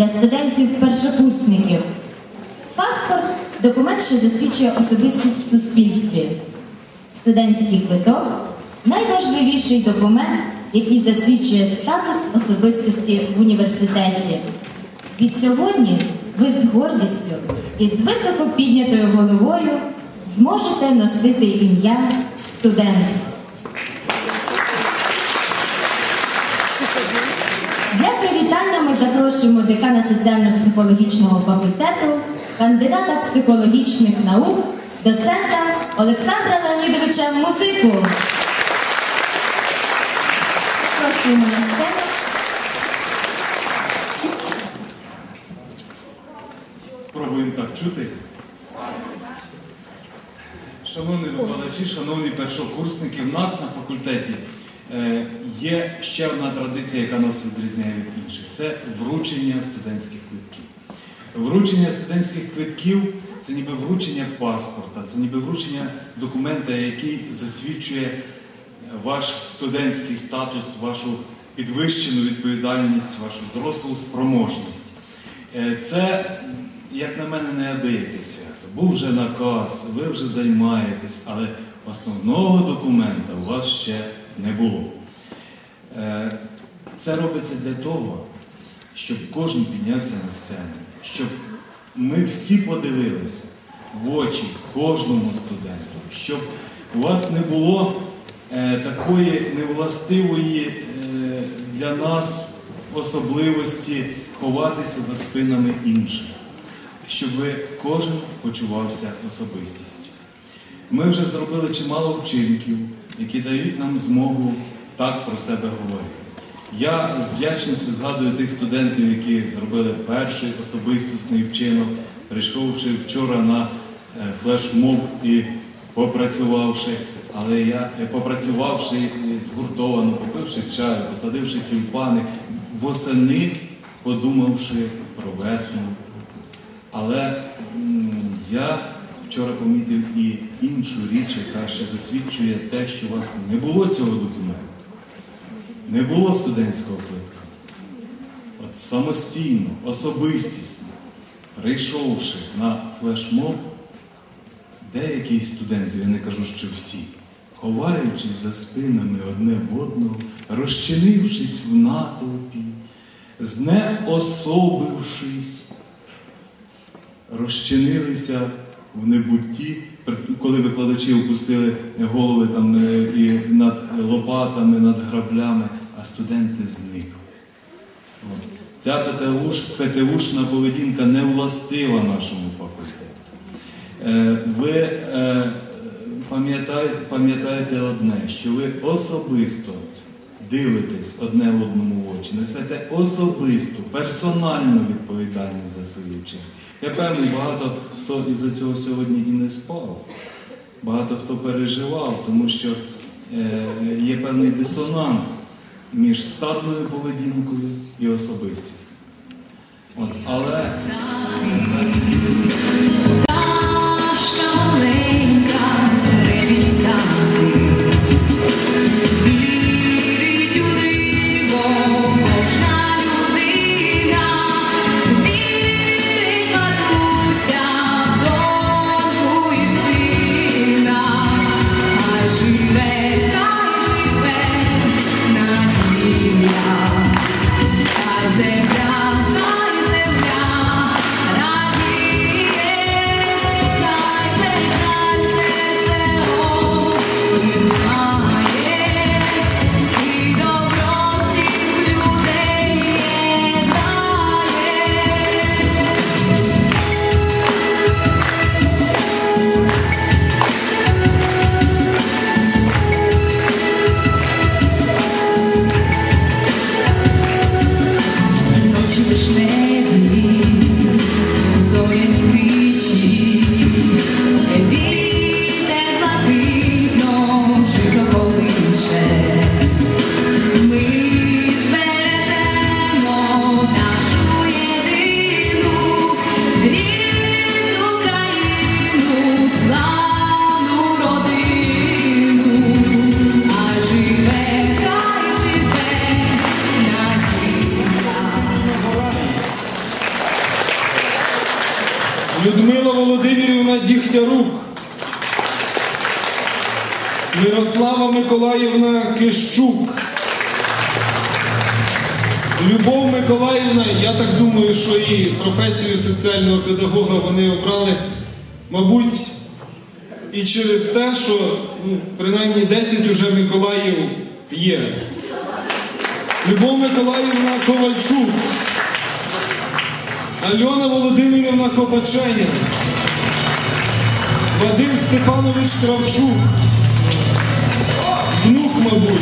для студентів-першокурсників. Паспорт документ, що засвідчує особистість в суспільстві. Студентський квиток найважливіший документ, який засвідчує статус особистості в університеті. Від сьогодні ви з гордістю і з високо піднятою головою зможете носити ім'я студент. Для привітання ми запрошуємо декана соціально-психологічного факультету, кандидата психологічних наук, доцента Олександра Леонідовича Музику. Запрошуємо на сцену. Спробуємо так чути. Шановні викладачі, шановні першокурсники, в нас на факультеті є ще одна традиція, яка нас відрізняє від інших. Це вручення студентських квитків. Вручення студентських квитків це ніби вручення паспорта, це ніби вручення документа, який засвідчує ваш студентський статус, вашу підвищену відповідальність, вашу зрослу спроможність. Е, Це, як на мене, неабияке свято. Був вже наказ, ви вже займаєтесь, але основного документа у вас ще не було. Е, Це робиться для того, щоб кожен піднявся на сцену, щоб ми всі подивилися в очі кожному студенту, щоб у вас не було е, такої невластивої е, для нас особливості ховатися за спинами інших, щоб кожен почувався особистістю. Ми вже зробили чимало вчинків, які дають нам змогу так про себе говорити. Я з вдячністю згадую тих студентів, які зробили перший особистісний вчинок, прийшовши вчора на е, флешмоб і попрацювавши, але я е, попрацювавши згуртовано, попивши чаю, посадивши тюльпани, восени подумавши про весну. Але я вчора помітив і іншу річ, яка ще засвідчує те, що вас не було цього документу, не було студентського квитка. От самостійно, особистісно, прийшовши на флешмоб, деякі студенти, я не кажу, що всі, ховаючись за спинами одне в одного, розчинившись в натовпі, знеособившись, розчинилися в небутті, коли викладачі опустили голови там е, і над лопатами, над граблями, а студенти зникли. От. Ця ПТУш, ПТУшна поведінка не властива нашому факультету. Е, Ви е, пам'ятаєте, пам'ятаєте одне, що ви особисто дивитесь одне одному в очі, несете особисту, персональну відповідальність за свої вчинки. Я певний, багато хто із-за цього сьогодні і не спав, багато хто переживав, тому що е, є певний дисонанс між статною поведінкою і особистістю. От, але Кищук. Любов Миколаївна, я так думаю, що і професію соціального педагога вони обрали, мабуть, і через те, що ну, принаймні 10 уже Миколаїв є. Любов Миколаївна Ковальчук. Альона Володимирівна Копаченя. Вадим Степанович Кравчук. Мабуть.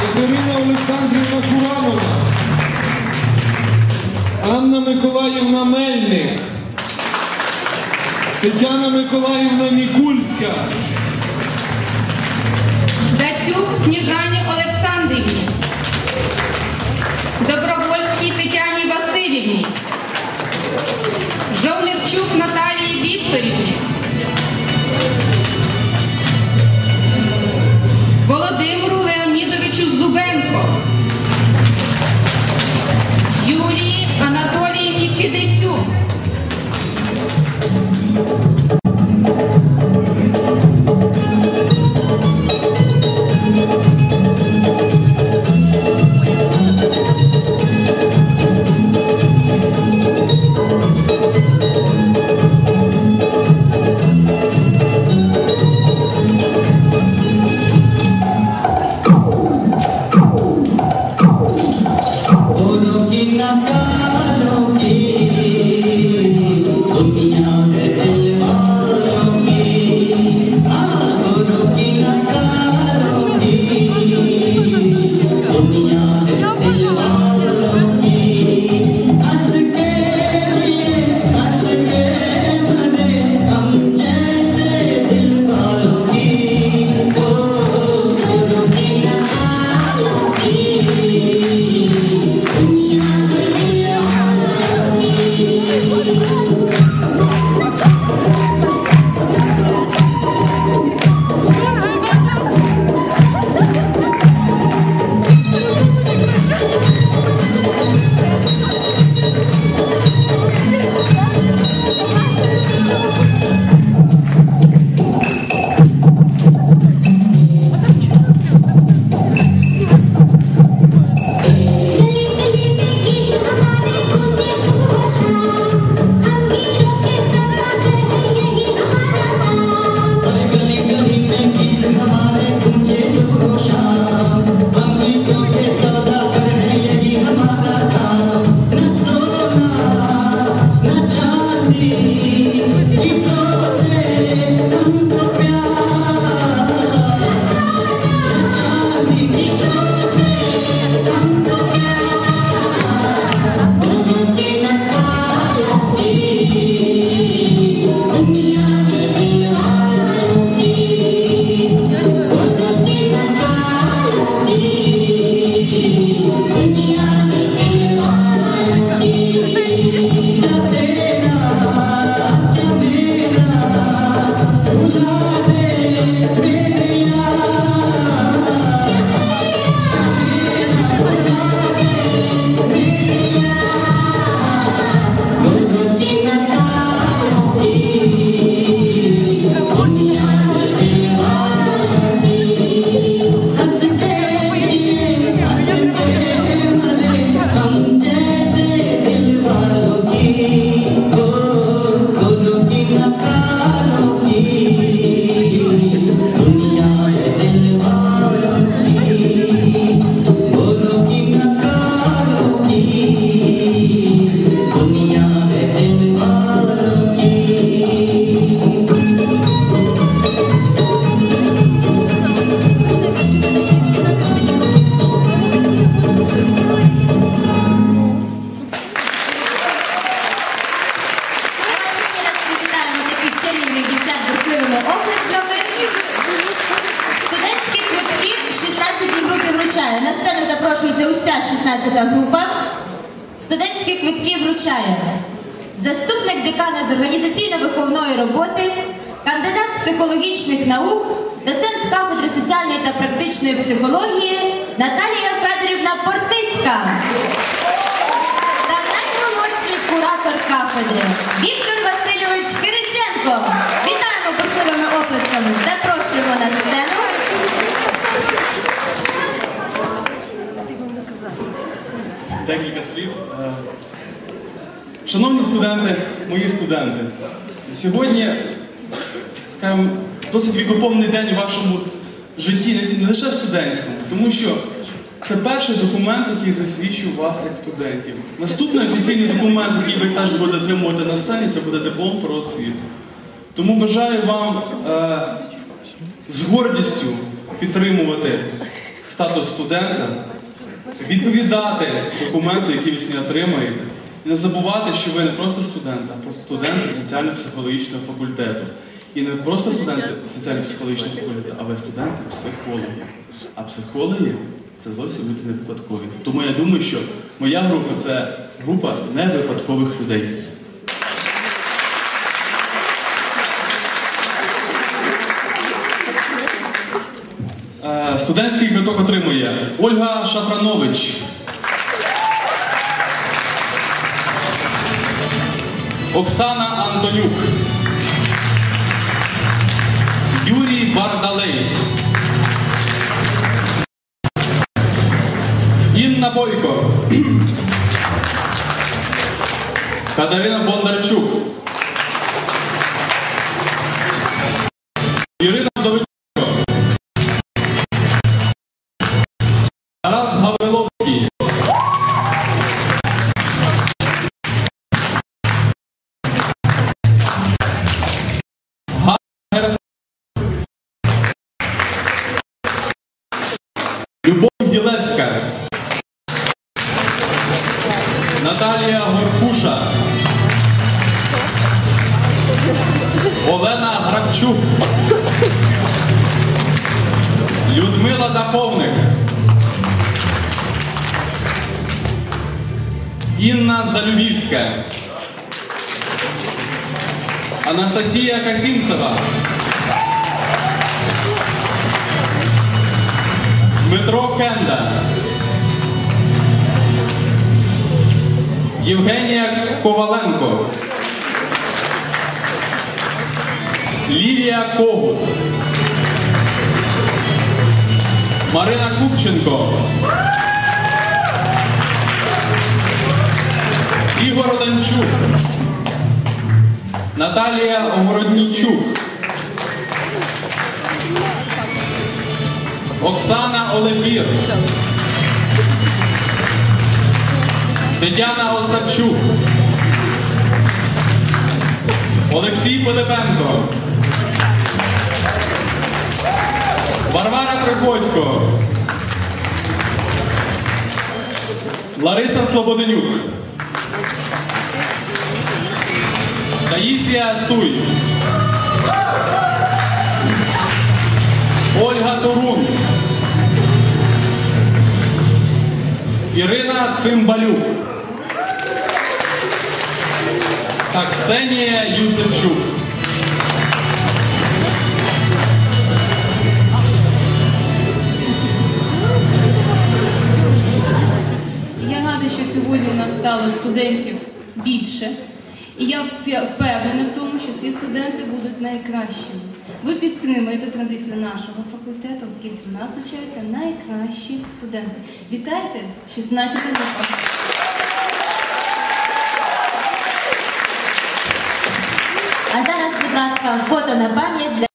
Катерина Олександрівна Куранова. Анна Миколаївна Мельник. Тетяна Миколаївна Мікульська. Дацюк Сніжані Олександрівні, Добровольській Тетяні Васильівні, запрошується уся 16-та група. Студентські квитки вручає заступник декана з організаційно-виховної роботи, кандидат психологічних наук, доцент кафедри соціальної та практичної психології Наталія Федорівна Портицька та наймолодший куратор кафедри Віктор Васильович Кириченко. Вітаємо бурхливими оплесками. Запрошуємо на сцену. Слів. Е, Шановні студенти, мої студенти, сьогодні, скажімо, досить вікоповний день у вашому житті, не- лише студентському, тому що це перший документ, який засвідчує вас як студентів. Наступний офіційний документ, який ви теж будете отримувати на сцені, це буде диплом про освіту. Тому бажаю вам е, з гордістю підтримувати статус студента, відповідати документу, який ви сьогодні отримаєте, не забувати, що ви не просто студент, а просто студенти соціально-психологічного факультету. І не просто студенти соціально-психологічного факультету, а ви студенти психології. А психологи це зовсім люди не випадкові. Тому я думаю, що моя група це група невипадкових людей. Е, Студентський квиток отримує Ольга Шафранович. Оксана Антонюк. Юрій Бардалей. Інна Бойко. Катерина Бондарчук. Залюбівська. Анастасія Касінцева. Дмитро Кенда. Євгенія Коваленко. Лілія Когут. Марина Купченко. Ігор Ленчук. Наталія Огороднічук. Оксана Олефір. Тетяна Остапчук. Олексій Пилипенко. Варвара Приходько. Лариса Слободенюк. Таїсія Суй. Ольга Турун. Ірина Цимбалюк. та Ксенія Юсипчук. Я рада, що сьогодні у нас стало студентів більше. І я впевнена в тому, що ці студенти будуть найкращими. Ви підтримуєте традицію нашого факультету, оскільки в нас навчаються найкращі студенти. Вітайте 16 липня! А зараз, будь ласка, фото на пам'ять для